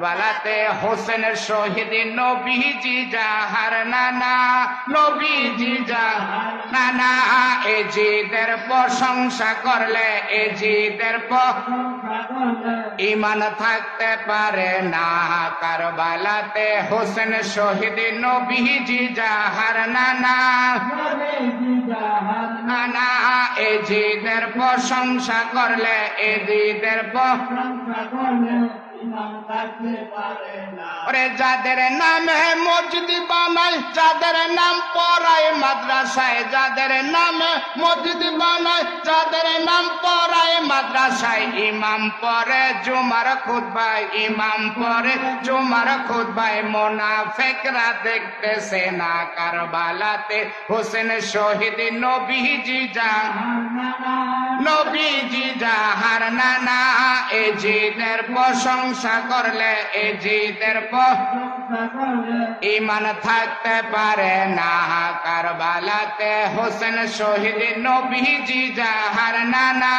বালাতে হোসেনের শহীদ নবীজি যাহার নানা, নবীজি যাহার নানা এ জিদের প্রশংসা করলে এ জিদের প- ইমান থাকতে পারে না। কারবালাতে হোসেন শহীদ নবীজি যাহার নানা নানা এ জিদের প্রশংসা করলে এ জিদের প- ওরে যাদের নামে মসজিদ বানায় যাদের নাম পড়ায় মাদ্রাসায়, যাদের নামে মসজিদ বানায় যাদের নাম পড়ায় মাদ্রাসায়, ইমাম পরে জুমার খুদবাই ইমাম পরে জুমার খুদবাই মোনাফেকরা দেখতেছে না কারবালাতে। হোসেন শহীদ নবীজি যা নবীজি যাহার নানা। এ জিদের প্রশংসা করলে এ জিদের প- ইমান থাকতে পারে না। কারবালাতে হোসেন শহীদ নবীজি যাহার নানা।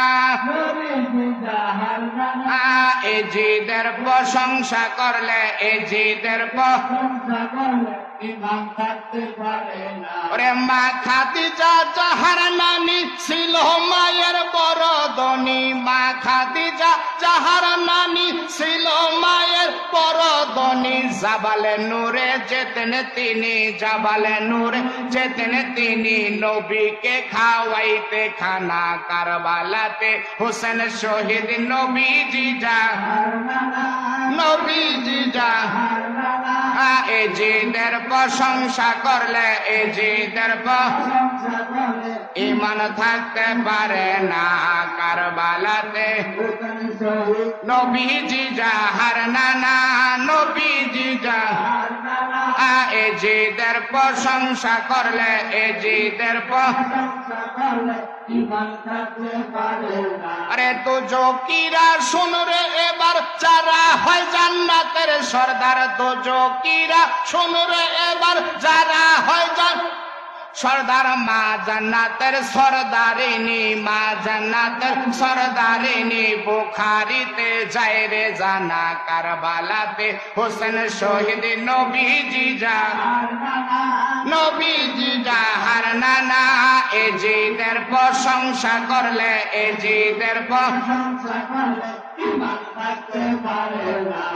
আ, এ জিদের প্রশংসা করলে এ জিদের প- ওরে মা খাদিজা যাহার নানি ছিল মায়ের বড় ধনী মা খাদিজা যাহার নানি ছিল মায়ের পরদনি জাবালে নূরে যেতেন তিনি জাবালে নূরে যেতেন তিনি। নবীকে খাওয়াইতে খানা কারবালাতে, হোসেন শহীদ নবীজি যা এ জিদের প্রশংসা করলে এজিদের ইমান থাকতে পারে না কারবালাতে। নবীজি যাহার নানা জিদের প্রশংসা করলে এ জিদের আরে তো জকিরা শুন রে এবার যারা হয় জান্নাতের সর্দার তো জকিরা শুন রে এবার যারা হয় জান সর্দার মা জান্নাতের সর্দারিনী, মা জান্নাতের সর্দারিনী, বুখারিতে যায় রে জানা কারবালাতে। হোসেন শহীদ নবীজি যা, নবীজি যাহার নানা এ জিদের প্রশংসা করলে এ জিদের প-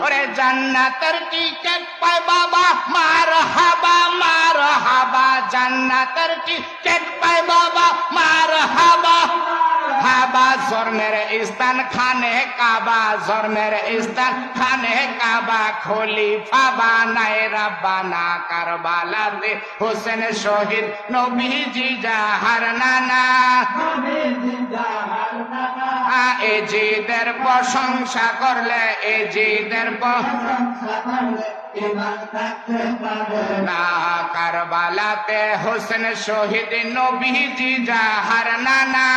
ওরে জান্নাতের টিকেট পায় বাবা। জান্নাতের টিকেট পায় বাবা মার হাবা হাবা জন্মের স্থান খানে কাবা। জন্মের স্থান খানে কাবা। খলিফা বানায় রাব্বানা কারবালাতে। হোসেন শহীদ নবীজি যাহার নানা। আ, এ জিদের প্রশংসা করলে এ জিদের প- না কারবালাতে হোসেন শহীদ নবীজি যাহার নানা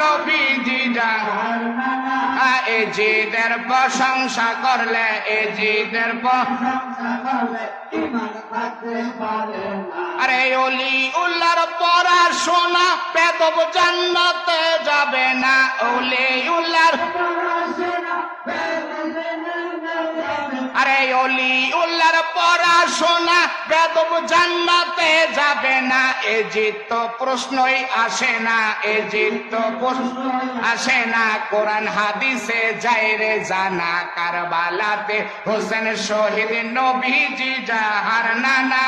নবীজি যাহার আ, এ জিদের প্রশংসা করলে এ জিদের প- আরে অলি উল্লার পড়াশোনা বেদব জান্নাতে যাবে না অলি উল্লার আরে অলি পড়াশোনা বেদব জান্নাতে যাবে না। এ জিত প্রশ্নই আসে না, এ জিত প্রশ্ন আসে না। কোরআন হাদিসে যাই রে জানা, কারবালাতে হোসেন শহীদ নবীজি যাহার নানা।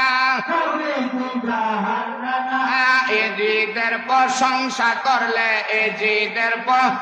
এ জিদের প্রশংসা করলে, এ জিদের প-